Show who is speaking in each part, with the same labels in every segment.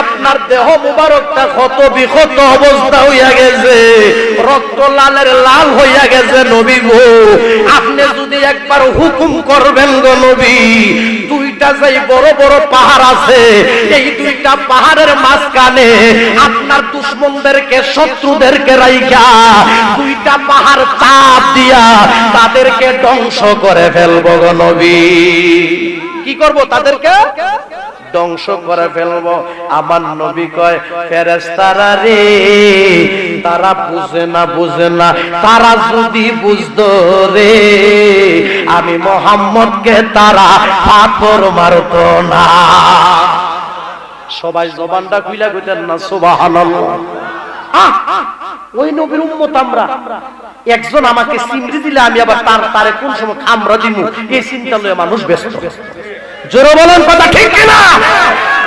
Speaker 1: আপনারে দেহ মুবারকটা ক্ষত বিক্ষত অবস্থা হইয়া গেছে, রক্ত লালের লাল হইয়া গেছে নবী গো। আপনি যদি একবার হুকুম করবেন গো নবী, দুইটা যেই বড় বড় পাহাড় আছে, এই দুইটা পাহাড়ের মাঝখানে আপনার দুশ্মনদেরকে শত্রুদেরকে রাইখা, দুইটা পাহাড় চাপ দিয়া তাদেরকে ধ্বংস করে নবী। কি করব তাদেরকে? ধ্বংস করে ফেলব। আমার নবী কয় রে, তারা বুঝে না বুঝে না। তারা যদি বুঝতো রে, আমি মোহাম্মদকে তারা পাথর মারতো না। সবাই জবানটা খুইলা না, সুবহানাল্লাহ। ওই নবীর উম্মত আমরা। একজন আমাকে সিমরি দিলে আমি আবার তার তারে কোন সময় খামরা দিমু? এই চিন্তা লয়ে মানুষ ব্যস্ত। জোরে বলেন কথা ঠিক কিনা?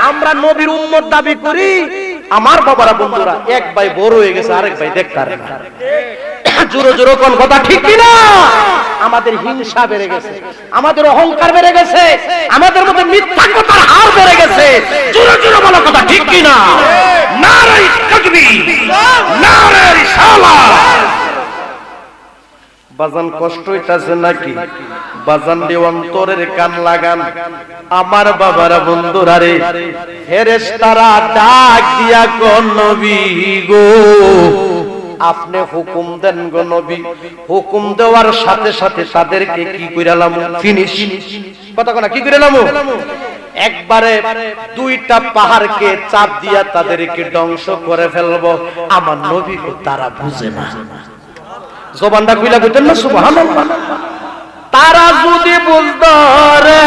Speaker 1: আমরা নবীর উম্মত দাবি করি আমার বাবারা বন্ধুরা, এক ভাই বড় হয়ে গেছে, আরেক ভাই দেখতে পারে না। জোরো জোরো কোন কথা ঠিক কিনা? আমাদের হিংসা বেড়ে গেছে, আমাদের অহংকার বেড়ে গেছে, আমাদের মধ্যে মিথ্যা কথার হার বেড়ে গেছে। জোরো জোরো বলা কথা ঠিক কিনা? নারাই তাকবীর নারাই রিসালাত বাজান কষ্ট হইতাছে নাকি? বাজান দিয়ে অন্তরের কান লাগান। আমার বাবারা বন্ধুরা রে, ফেরেশতারা ডাক দিয়া নবী গো। আপনি হুকুম দেন গো নবী। হুকুম দেওয়ার সাথে সাথে তাদেরকে কি কইরালাম ফিনিশ কথা কোনা, কি কইরালাম একবারে দুইটা পাহাড়কে চাপ দিয়া তাদেরকে ধ্বংস করে ফেলব। আমার নবী তারা বুঝে না। জবানটা কইলা কইতেন না, সুবহানাল্লাহ। তারা যদি বুঝতো রে,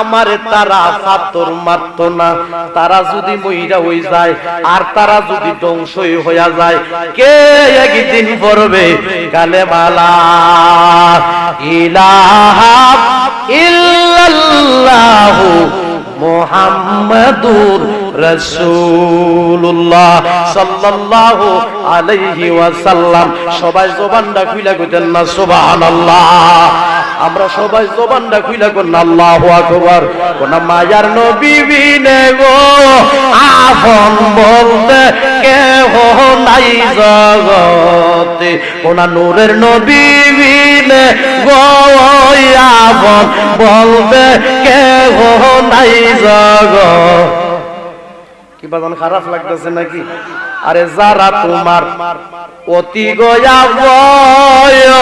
Speaker 1: আমারে তারা ফাতর মারত না, তারা যদি মইরা হই যায়, আর তারা যদি ধ্বংসই হইয়া যায়, কে একদিন পড়বে কালে মালা ইলাহা মুহাম্মাদুর রাসূলুল্লাহ সাল্লাল্লাহু আলাইহি ওয়াসাল্লাম। সবাই জবানটা খুইলা কইতেন না, সুবহানাল্লাহ। আমরা সবাই জবানটা খুইলা আকবার। কোন মায়ার নবী গো, আপন বলতে কেহ নাই জগতে। কোন নূরের নবী বিনে গোয়াবন বলবে কে নাই জগ। কি বাজন খারাপ লাগতেছে নাকি? আরে যারা তোমার অতি গয়া বয়ন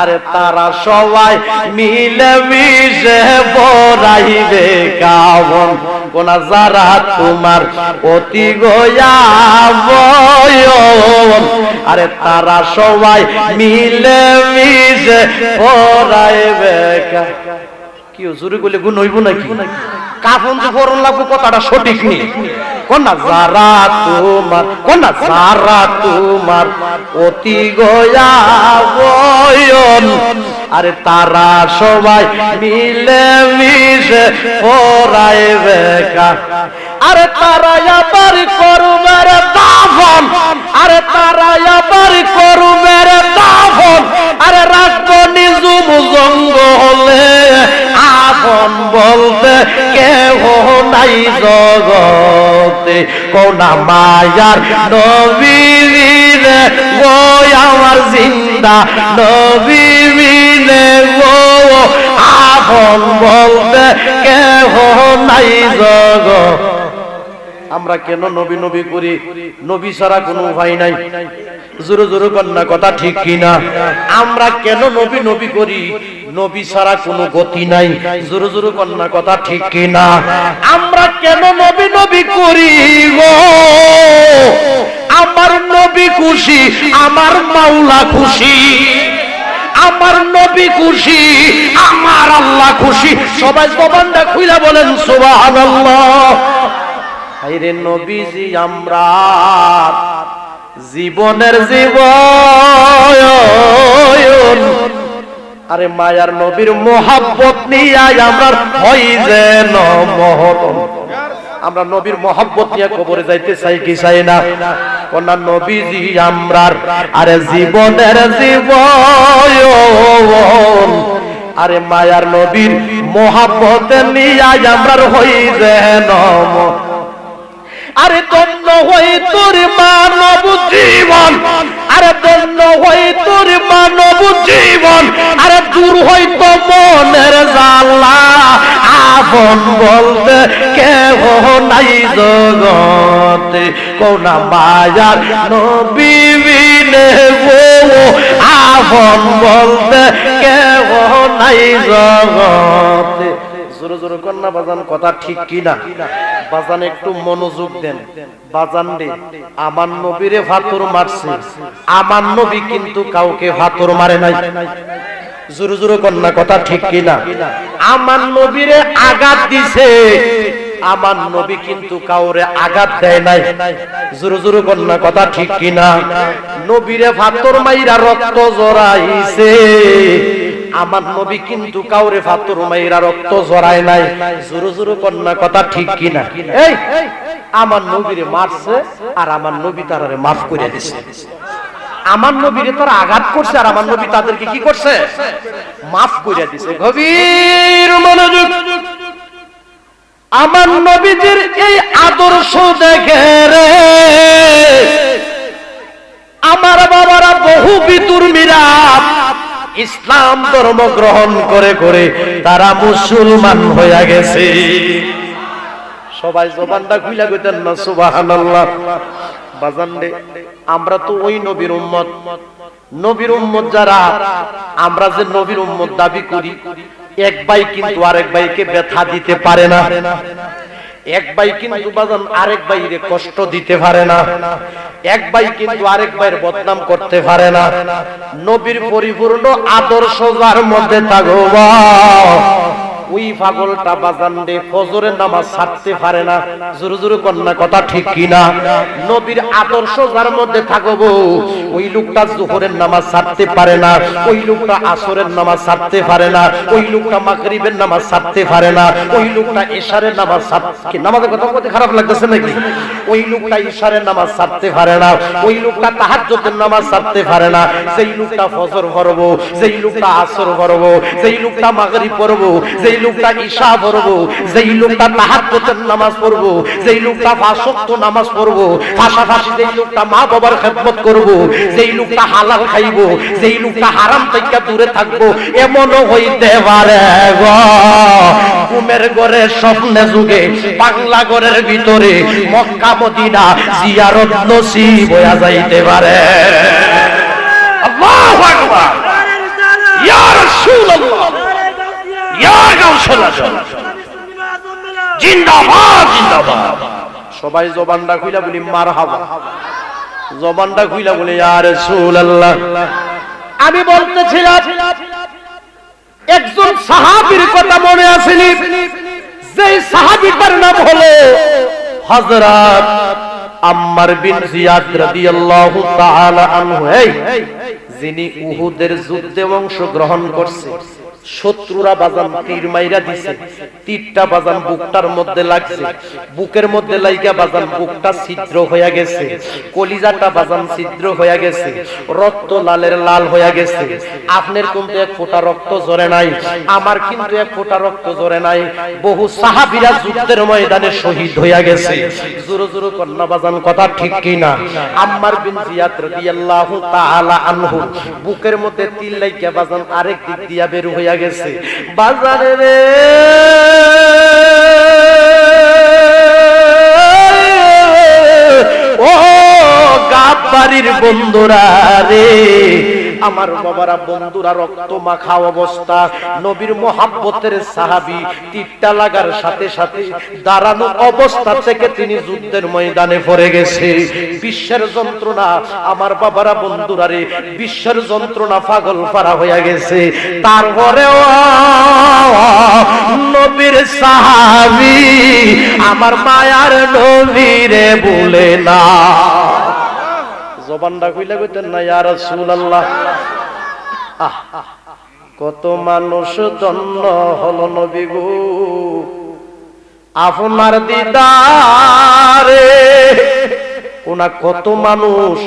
Speaker 1: আরে তারা সবাই মিলে মিশে পড়াইবে কাবন। কোন যারা তোমার অতি গয়া বয়ন। আরে তারা সবাই মিলে মিশে পড়াইবে কা জোরে কইলে গুণ হইব নাকি? কাফন যে ফরন লাগবো কথাটা সঠিক নি। কোনা যারা তোমার কোনা যারা তোমার অতি গয়া আরে তারা সবাই মিলে মিশে পড়াইবে কা আরে তারা আবার করবে রে দাফন, আরে তারা আবার করবে রে দাফন, আরে রাখব নিজুম জঙ্গলে আপন বলতে কেহ নাই জগতে। কোনা মায়ার নবী ও আমার জিন্দা নবীনে ও আপন বলতে কেহ নাই জগত। আমরা কেন নবী নবী করি? নবী ছাড়া কোনো উপায় নাই। জোরে জোরে কন্যা, কথা ঠিক কিনা? আমরা কেন নবী নবী করি? নবী ছাড়া কোনো গতি নাই। জোরে জোরে কন্যা, কথা ঠিক কিনা? আমরা কেন নবী নবী করি গো? আমার নবী খুশি, আমার মাওলা খুশি। আমার নবী খুশি, আমার আল্লাহ খুশি। সবাই জবানটা খুইলা বলেন, সুবহানাল্লাহ। আইরে নবীজি, আমরা জীবনের জীবন। আরে মায়ার নবীর মোহাব্বত নিয়ে আমরা হই যেন আমরা নবীর মহব্বত নিয়ে কবরে যাইতে চাই কি চাই না? কোনা নবীজি আমরার আরে জীবনের জীবন। আরে মায়ার নবীর মহাব্বত নিয়ে আমরার হই যেন আরে দন্য হই তোর মানব জীবন। আরে দন্য হই তোর মানব জীবন। আরে দূর হইতো মনের জালা আপন বলতে কেহ নাই জগতে। কোনা মায়ার নবী আপন বলতে কেহ নাই জগতে। জোরে জোরে কন্যা বাজান, কথা ঠিক কিনা? বাজান একটু মনোযোগ দেন। বাজান রে, আমার নবীরে ভাতর মারছে। আমার নবী কিন্তু কাউকে ভাতর মারে নাই। জোরে জোরে কন্যা, কথা ঠিক কিনা? আমার নবীরে আঘাত দিছে। আমার নবী কিন্তু কাউরে আঘাত দেয় নাই। জোরে জোরে কন্যা, কথা ঠিক কিনা? নবীরে ভাতর মাইরা রক্ত জড়াইছে। আমার নবী কিন্তু কাউরে ফাতর মাইরা রক্ত জড়ায় নাই। জোরে জোরে কন্যা কথা ঠিক কিনা? এই, আমার নবীরে মারছে আর আমার নবী তারারে মাফ করে দিছে। আমার নবীরে তারা আঘাত করছে আর আমার নবী তাদেরকে কি করছে? মাফ করে দিছে। গভীর মনোযোগ। আমার নবীজির এই আদর্শ দেখে রে। আমার বাবারা বহু বিতুর মিরাপ ইসলাম ধর্ম গ্রহণ করে করে তারা মুসলমান হয়ে গেছে। সবাই জবানটা খুইলা কইতেন না, সুবহানাল্লাহ। বাজান আমরা তো ওই নবীর উম্মত। নবীর উম্মত যারা, আমরা যে নবীর উম্মত দাবি করি, এক ভাই কিন্তু আরেক ভাইকে ব্যথা দিতে পারে না। এক ভাই কিন্তু বাজান আরেক ভাইরে কষ্ট দিতে পারে না। এক ভাই কিন্তু আরেক ভাইয়ের বদনাম করতে পারে না। নবীর পরিপূর্ণ আদর্শ যার মধ্যে থাকবা ওই পাগলটা বাজান রে ফজরের নামাজ ছাড়তে পারে না। জোরে জোরে কন্যা কথা ঠিক কিনা? নবীর আদর্শ যার মধ্যে থাকব, ওই লোকটা জোহরের নামাজ ছাড়তে পারে না, ওই লোকটা আসরের নামাজ ছাড়তে পারে না, ওই লোকটা মাগরিবের নামাজ ছাড়তে পারে না, ওই লোকটা ইশারের নামাজ ছাড়তে নামাজের কথা বলতে খারাপ লাগতেছে নাকি? ওই লোকটা ইশারের নামাজ ছাড়তে পারে না, ওই লোকটা তাহাজ্জুদের নামাজ ছাড়তে পারে না সেই লোকটা ফজর পড়ব সেই লোকটা আসর পড়ব সেই লোকটা মাগরিব পড়ব, যেই লোকটা ঈশা পড়ব, যেই লোকটা তাহাজ্জুদের নামাজ পড়ব, যেই লোকটা ওয়াক্ত নামাজ পড়ব পাশাপাশি যেই লোকটা মা বাবার খেদমত করব, যেই লোকটা হালাল খাইবো, যেই লোকটা হারাম থেকে দূরে থাকব, এমনও হইতে পারে গো। ঘুমের ঘরে স্বপ্নে যুগে, বাংলা ঘরের ভিতরে, মক্কা মদিনা জিয়ারত নসিব হইয়া যাইতে পারে। আল্লাহু আকবার ইয়া রাসূলুল্লাহ ইয়া গাউসুল আজম সবাই জবানটা খুইলা বলি, মারহাবা। জবানটা খুইলা বলি, ইয়া রাসূলুল্লাহ। আমি বলতেছিলাম, একজন সাহাবীর কথা মনে যে সাহাবীটার নাম হলো আম্মার বিন জিয়াদ রাদিয়াল্লাহু তাআলা আনহু। যিনি উহুদের যুদ্ধে অংশগ্রহণ করছে। শত্রুরা বাজান তীর মাইরা দিছে, তীরটা বাজান বুকটার মধ্যে লাগছে। বুকের মধ্যে লাইগা বাজান বুকটা ছিদ্র হয়ে গেছে, কলিজাটা বাজান ছিদ্র হয়ে গেছে, রক্ত লালের লাল হয়ে গেছে। আপনার কিন্তু এক ফোঁটা রক্ত জরে নাই, আমার কিন্তু এক ফোঁটা রক্ত জরে নাই। বহু সাহাবীরা যুদ্ধের ময়দানে শহীদ হইয়া গেছে। জোরো জোরো কন্যা বাজান কথা ঠিক কিনা? আম্মার বিন জিয়াদ রাদিয়াল্লাহু তাআলা আনহু বুকের মধ্যে তিল লাইগা বাজান আরেক দিক দিয়া বের হইয়া গেছে। বাজারে রে। ও গাবাড়ির বন্ধুরা রে। আমার বাবারা, বন্ধুরা, রক্ত মাখা অবস্থা, নবীর মোহাব্বতের সাহাবি, তীরটা লাগার সাথে সাথে দাঁড়ানো অবস্থা থেকে তিনি যুদ্ধের ময়দানে পড়ে গেছে। বিশ্বের যন্ত্রণা, আমার বাবারা, বন্ধুরা রে, বিশ্বের যন্ত্রণা পাগল পারা হয়ে গেছে। তারপরেও নবীর সাহাবি আমার মায়ার নবীরে বলে না। জবানটা কইলা কইতেন না, ইয়া রাসূলুল্লাহ। আহ কত মানুষ দন্ন হলো নবী গো। আপনার দিদারে ওনা কত মানুষ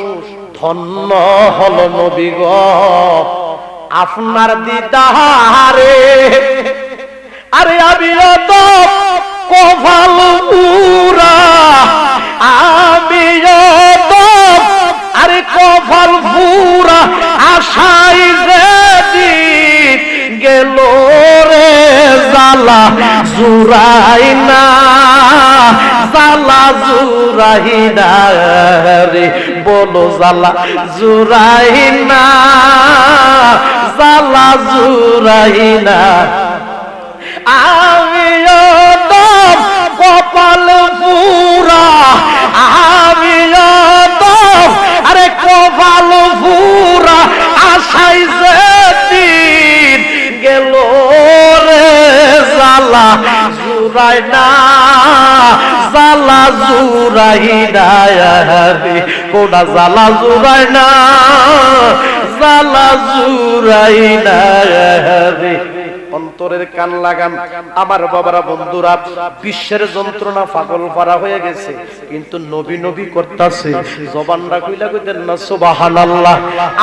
Speaker 1: ধন্য হল নবী গ। আপনার দিদারে, আরে আমি তো কপাল আশাই যে দিন গেল রে জালা জুরাই না জালা জুরাই না রে, বলো জালা জুরাই না জালা জুরাই না। আমিও তো কপাল পুরা আমিও আরে রে কোনা জালা জুরাই না জালা জুরাই না রে অন্তরের কান লাগান। আমার বাবারা, বন্ধুরা, বিশ্বের যন্ত্রণা পাগল পারা হয়ে গেছে, কিন্তু নবী নবী করতেছে। জবানরা কইলা কইতেন না, সুবহানাল্লাহ।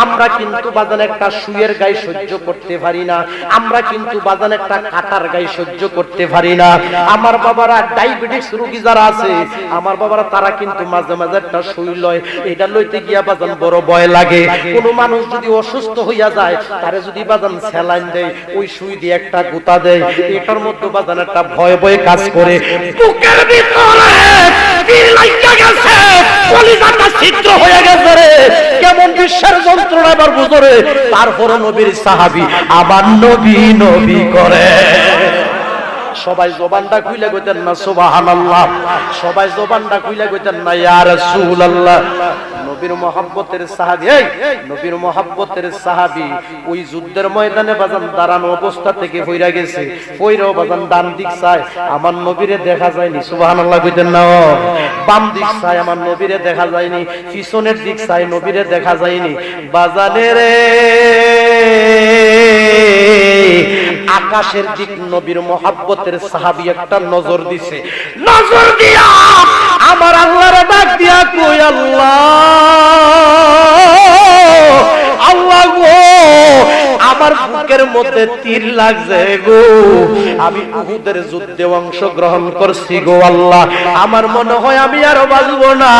Speaker 1: আমরা কিন্তু বাজান একটা সুয়ের গায়ে সহ্য করতে পারি না। আমরা কিন্তু বাজান একটা কাটার গায়ে সহ্য করতে পারি না। আমার বাবারা ডায়াবেটিস রোগী যারা আছে, আমার বাবারা তারা কিন্তু মাঝে মাঝে একটা সুই লয়। এটা লইতে গিয়া বাজান বড় ভয় লাগে। কোন মানুষ যদি অসুস্থ হইয়া যায়, তারে যদি বাজান স্যালাইন দেয়, ওই সুই দিয়ে একটা গুতা দেয়, এটার মধ্যে বাজান একটা ভয় ভয় কাজ করে। বুকের ভিতরে গেছে? হয়ে গেছে রে। কেমন বিশ্বের যন্ত্রণা এবার বুঝরে তারপরে নবীর সাহাবি আবার নবী নবী করে। সবাই জবানটা খুইলে কইতেন না, সুবহানাল্লাহ। সবাই জবানটা খুইলে কইতেন না, ইয়া রাসূলুল্লাহ। নবীর মহাব্বতের সাহাবী, এই, নবীর মহাব্বতের সাহাবী, ওই যুদ্ধের ময়দানে বাজান দাঁড়ানো অবস্থা থেকে ফইরা গেছে। ফইরাও বাজান ডান দিক চায়, আমার নবীরে দেখা যায়নি, সুবহানাল্লাহ কইতেন না। বাম দিক চায়, আমার নবীরে দেখা যায়নি, পিছনের দিক চায়, নবীরে দেখা যায়নি। বাজানে রে আকাশের দিক নবীর মহাব্বতের সাহাবী একটা নজর দিছে। নজর দিয়া! আমার আল্লাহর ডাক দিয়া কই আল্লাহ! আল্লাহ গো আমার বুকের মধ্যে তীর লাগছে গো। আমি উহুদের যুদ্ধে অংশগ্রহণ করছি গো আল্লাহ। আমার মনে হয় আমি আর বাঁচবো না।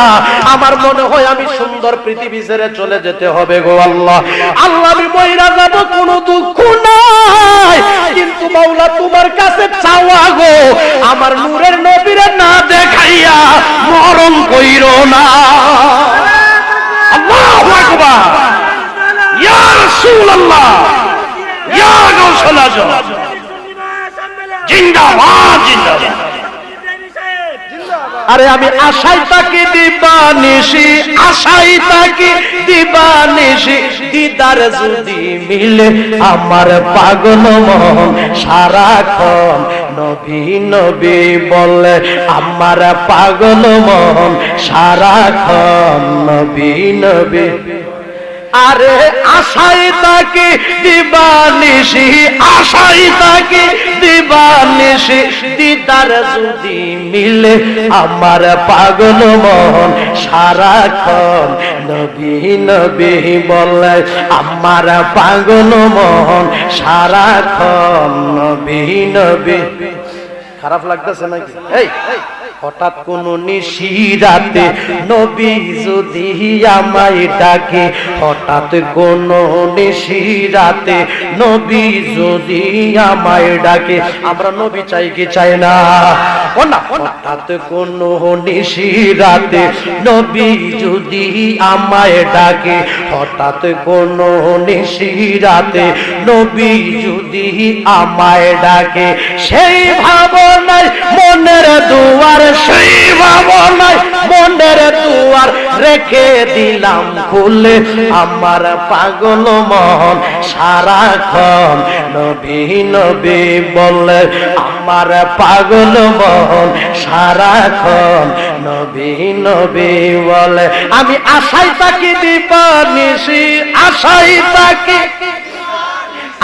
Speaker 1: আমার মনে হয় আমি সুন্দর পৃথিবী ছেড়ে চলে যেতে হবে গো আল্লাহ। আল্লাহ আমি মহিলা যাব কোনো দুঃখ কিন্তু মাওলা তোমার কাছে চাওয়া গো আমার নূরের নবীরে না দেখাইয়া মরণ কইরো না। আল্লাহু আকবার। ইয়া রাসূলুল্লাহ। ইয়া গাউসুল আজম জিন্দাবাদ জিন্দাবাদ। আরে আমি আশাই তাকে দিবানিসি আশাই তাকে দিবানিসি দিদার যদি মিলে আমার পাগল মন, সারাক্ষণ নবী নবী বলে আমার পাগল মন, সারাক্ষণ নবী নবী। আরে আশাই তাকে দিবানিশি আশাই তাকে দিবানিশি দিদার যদি মিলে আমার পাগল মন সারাক্ষণ নবী নবী বলে আমার পাগল মন সারাক্ষণ নবী নবী। খারাপ লাগতেছে নাকি? এই হঠাৎ কোন নিশিরাতে নবী যদি আমায় ডাকে, হঠাৎ কোন নিশিরাতে নবী যদি আমায় ডাকে, আমরা নবী চাই কি চাই না? হঠাৎ কোন নিশিরাতে নবী যদি আমায় ডাকে, হঠাৎ কোন নিশিরাতে নবী যদি আমায় ডাকে, সেই ভাবনায় মনের দুয়ার সেই ভাবনায় মনের দুয়ার রেখে দিলাম খুলে। আমার পাগল মন সারাক্ষণ নবী নবী বলে, আমার পাগল মন সারাক্ষণ নবী নবী বলে। আমি আশাই তাকে দিবানিসি আশাই তাকে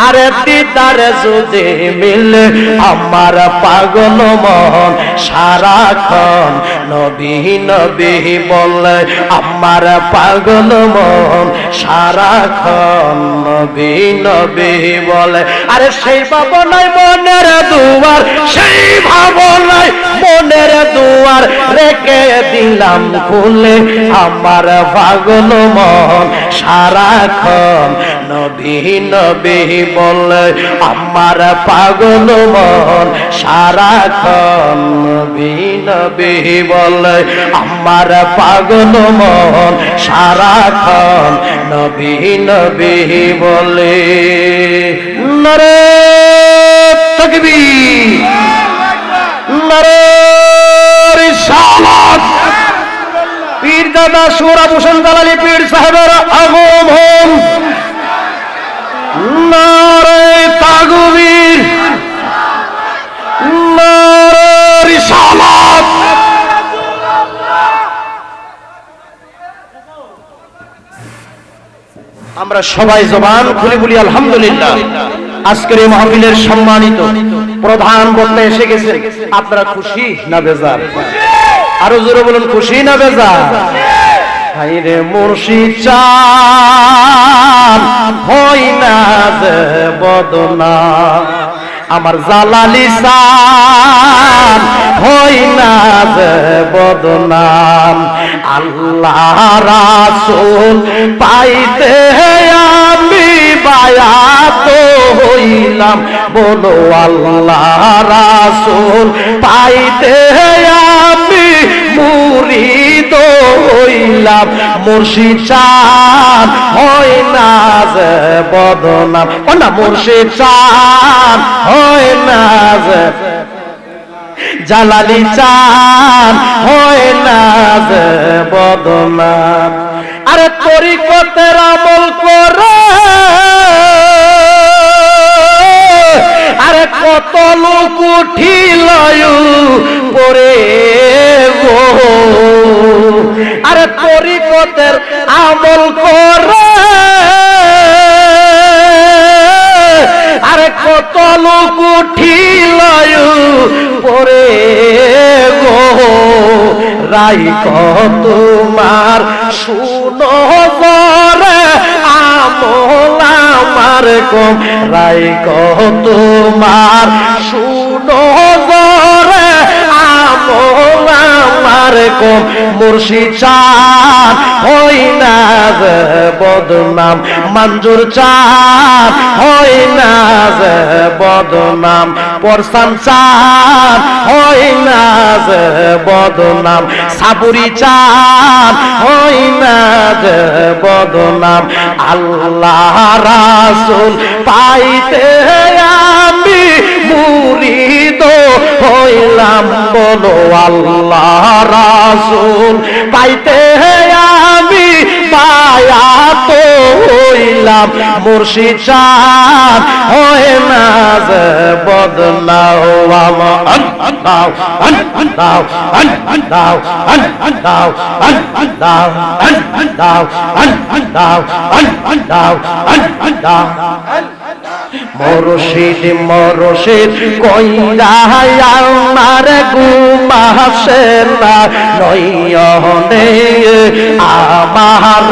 Speaker 1: আরে দিদারে যদি মিলে আমার পাগল মন, সারাক্ষণ নবী নবী বলে আমার পাগল মন, সারাক্ষণ নবী নবী বলে। আরে সেই ভাবনায় মনের দুয়ার, সেই ভাবনায় মনের দুয়ার রেখে দিলাম খুলে। আমার পাগল মন, সারাক্ষণ নবী নবী বলে আমার পাগল মন সারাক্ষণ নবী নবী বলে আমার পাগল মন সারাক্ষণ নবী নবী বলে নরে তকবীর। নরে রিসালাত। পীর দাদা সুরা ভূষণ দালালি পীর সাহেবের আমরা সবাই জবান খুলে বলি, আলহামদুলিল্লাহ। আজকের এই মাহফিলের সম্মানিত প্রধান বলতে এসে গেছে। আপনারা খুশি না বেজার? আরও জোরে বলুন, খুশি না বেজার? হাইরে মুর্শি চান হই না বদনা। আমার জালালি সান, হই না যে বদনাম। আল্লাহ রাসূল পাইতে আমি বায়াত হইলাম। বলো আল্লাহ রাসূল পাইতে আমি মুরিদ হইলাম মুর্শিদ চান হয় না বদনাম। না মুর্শিদ জালালি চান হয় না যে বদনাম। আরে তরিকতের আমল করে, আরে কত লোক উঠিল পরে আরে তরিকতের আমল করে। আরে কত লোক উঠিল পরে গো। রাই তোমার শুনো আমল আমার কম। রাই তোমার শুনো করে আমল আমার কম মুর্শিদ চান হই না বদনাম। মঞ্জুর চান হই না বদনাম। পরসান চান হই না বদনাম। সাবুরি চান হই না বদনাম। আল্লাহ রাসূল পাইতে আমি মুরিদ হইলাম বলো আল্লাহ রাসূল পাইতে আমি বায়াত হইলাম মুর্শিদ চান হয় না যে বদলাও আমার দাও দাও দাও দাও দাও দাও দাও দাও দাও মরশিদ মরশিদ কইরা আমার গুমাসে না নয়নে আমার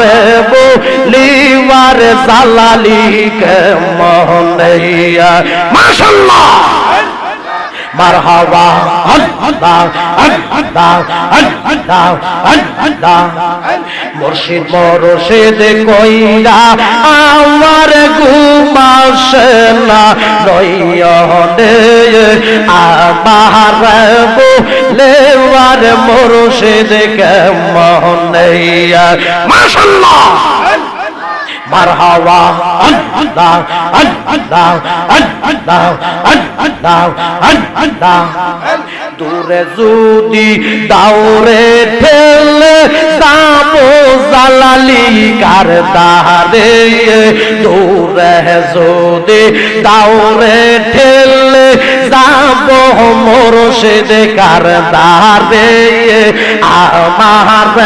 Speaker 1: বলিবার জালালি কে মহনেয়া মাশাআল্লাহ মারহাবা দাও দাও দাও দাও মুর্শিদ, মরশেদ কইরা আমার ঘুমাস না, নয়নে আমার লেওয়ার মুর্শিদ কেমন মাশাআল্লাহ মারহাবা, আল্লাহ আল্লাহ আল্লাহ আল্লাহ আল্লাহ আল্লাহ। দূরে যদি দাউরে ঠেলে যাব জালালি কার দারে দূরে যদি দাউরে ঠেলে যাব মোরশেদ কার দারে আমার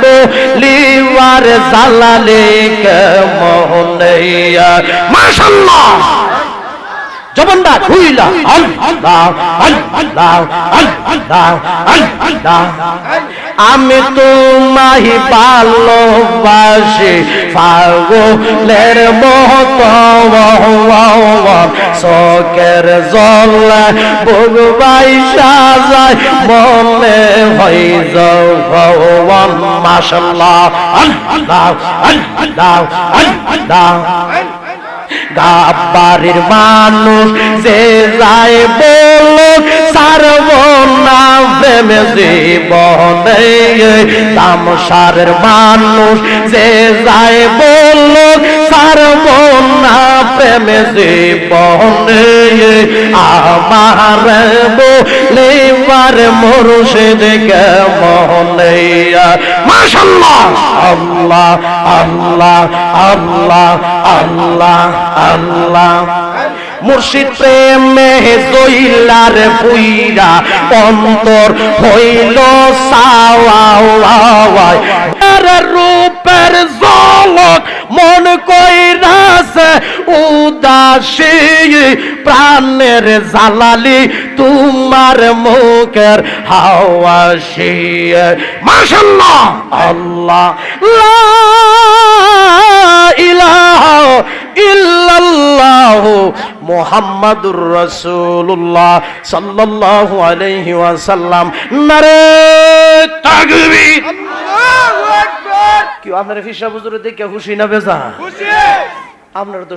Speaker 1: বলিবার জালালি কে মোহনইয়া মাশাআল্লাহ জবানটা খুইলা আল্লাহ আল্লাহ আল্লাহ আল্লাহ। আমি তোমায় ভালোবাসি, পাগলের মত চকের জল ভগবাই সাজায়, মনে হই যাও ভগবান মাশাল্লাহ আল্লাহ আল্লাহ আল্লাহ। গাবাড়ির মানুষ যে যায় বলো সারব না প্রেমে জীবনে তামসারের মানুষ যে যায় বলো সারব না প্রেমে জীবনে আমার বলিবার মুর্শিদ কেমনে মাশাল্লাহ আল্লাহ আল্লাহ আল্লাহ আল্লাহ আল্লাহ। মুর্শিদ প্রেমে জইলার পুইরা অন্তর হইল তার রূপের মন কইরাছে উদাসী প্রাণের জালালি তোমার মুখের হাওয়াসি মাশাল্লাহ! আল্লাহ। লা ইলাহা ইল্লাল্লাহ মুহাম্মাদুর রসুল্লাহ সাল্লাহ আলহি ওয়াসাল্লাম। নারে তাকবীর কি আপনার ফিসা বুজুরে দেখে খুশি না বেজা? আপনার তো